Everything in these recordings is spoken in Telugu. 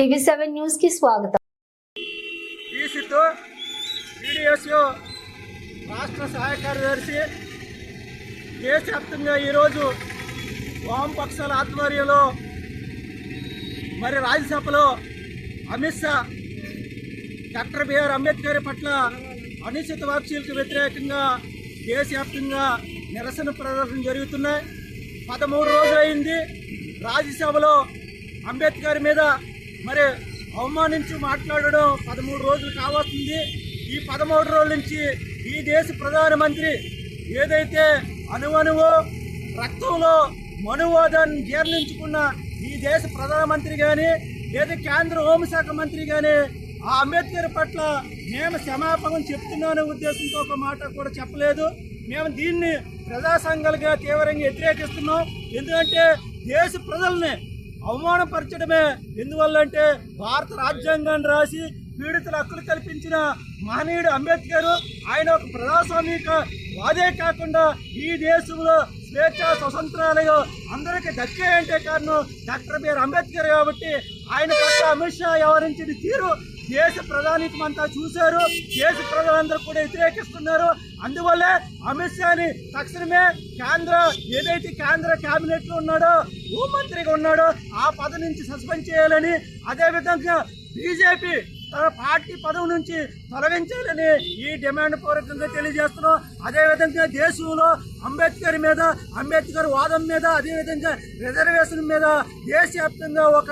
టీవీ సెవెన్ న్యూస్కి స్వాగతం. ఈ సిద్ధు టీడీఎస్యు రాష్ట్ర సహాయ కార్యదర్శి దేశవ్యాప్తంగా ఈరోజు వామపక్షాల ఆధ్వర్యంలో మరి రాజ్యసభలో అమిత్ షా డాక్టర్ బిఆర్ అంబేద్కర్ పట్ల అనిశ్చిత వాక్సీలకు వ్యతిరేకంగా దేశవ్యాప్తంగా నిరసన ప్రదర్శన జరుగుతున్నాయి. పదమూడు రోజులైంది రాజ్యసభలో అంబేద్కర్ మీద మరి అవమానించి మాట్లాడడం పదమూడు రోజులు కావస్తుంది ఈ పదమూడు రోజుల నుంచి ఈ దేశ ప్రధానమంత్రి ఏదైతే అణువణువు రక్తంలో మనువాదాన్ని జీర్ణించుకున్న ఈ దేశ ప్రధానమంత్రి కానీ లేదా కేంద్ర హోంశాఖ మంత్రి కానీ ఆ అంబేద్కర్ పట్ల మేము క్షమాపణం చెప్తున్నానే ఉద్దేశంతో ఒక మాట కూడా చెప్పలేదు. మేము దీన్ని ప్రజా సంఘాలుగా తీవ్రంగా వ్యతిరేకిస్తున్నాం. ఎందుకంటే దేశ ప్రజల్ని అవమానపరచడమే. ఎందువల్ల అంటే భారత రాజ్యాంగాన్ని రాసి పీడితుల హక్కులు కల్పించిన మహనీయుడు అంబేద్కర్ ఆయన ఒక ప్రజాస్వామిక వాదే కాకుండా ఈ దేశంలో స్వేచ్ఛ స్వతంత్రాలు అందరికీ దక్కాయంటే కారణం డాక్టర్ బిఆర్ అంబేద్కర్ కాబట్టి ఆయన పట్ల అమిత్ షా వ్యవహరించిన తీరు దేశ ప్రధానికం అంతా చూశారు. దేశ ప్రజలందరూ కూడా వ్యతిరేకిస్తున్నారు. అందువల్లే అమిత్ షాని తక్షణమే కేంద్ర ఏదైతే కేంద్ర కేబినెట్లో ఉన్నాడో హోంమంత్రిగా ఉన్నాడో ఆ పదవి నుంచి సస్పెండ్ చేయాలని అదేవిధంగా బీజేపీ తన పార్టీ పదవి నుంచి తొలగించాలని ఈ డిమాండ్ పూర్వకంగా తెలియజేస్తున్నాం. అదేవిధంగా దేశంలో అంబేద్కర్ మీద అంబేద్కర్ వాదం మీద అదేవిధంగా రిజర్వేషన్ మీద దేశవ్యాప్తంగా ఒక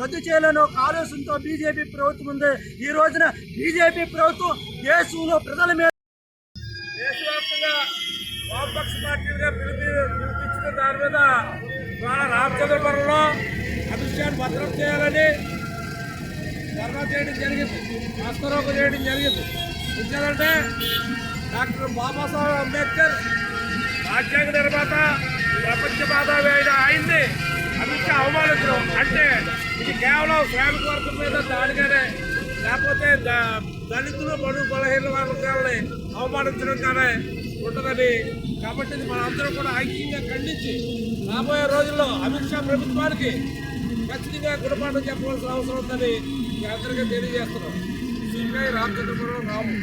రద్దు చేయాలని ఒక ఆలోచనతో బీజేపీ ప్రభుత్వం ఉంది. ఈ రోజున బీజేపీ ప్రభుత్వం దేశంలో ప్రజల మీద దేశవ్యాప్తంగా వామపక్ష పార్టీలుగా పిలిపి పిలిపించిన దాని మీద ఇవాళ రామచంద్రపురంలో అమిత్ షాను భద్రం చేయాలని ధర్నా చేయడం జరిగింది. రాష్ట్రారోపణ చేయడం జరిగింది. ఎందుకంటే డాక్టర్ బాబాసాహెబ్ అంబేద్కర్ రాజ్యాంగ నిర్మాత ప్రపంచ మేధావి అయిన ఆయన్ని అమిత్ అవమానించడం. అంటే ఇది కేవలం శ్రామిక వర్గం మీద దాడిగానే లేకపోతే దళితులు బడుగు బలహీన వర్గాలని అవమానించడం కానీ ఉంటుందని కాబట్టి ఇది మనందరం కూడా ఐక్యంగా ఖండించి రాబోయే రోజుల్లో అమిత్ షా ప్రభుత్వానికి ఖచ్చితంగా గుణపాఠం చెప్పవలసిన అవసరం ఉందని మీ తెలియజేస్తున్నాం. శ్రీకాయ రామచంద్రపురం రాము.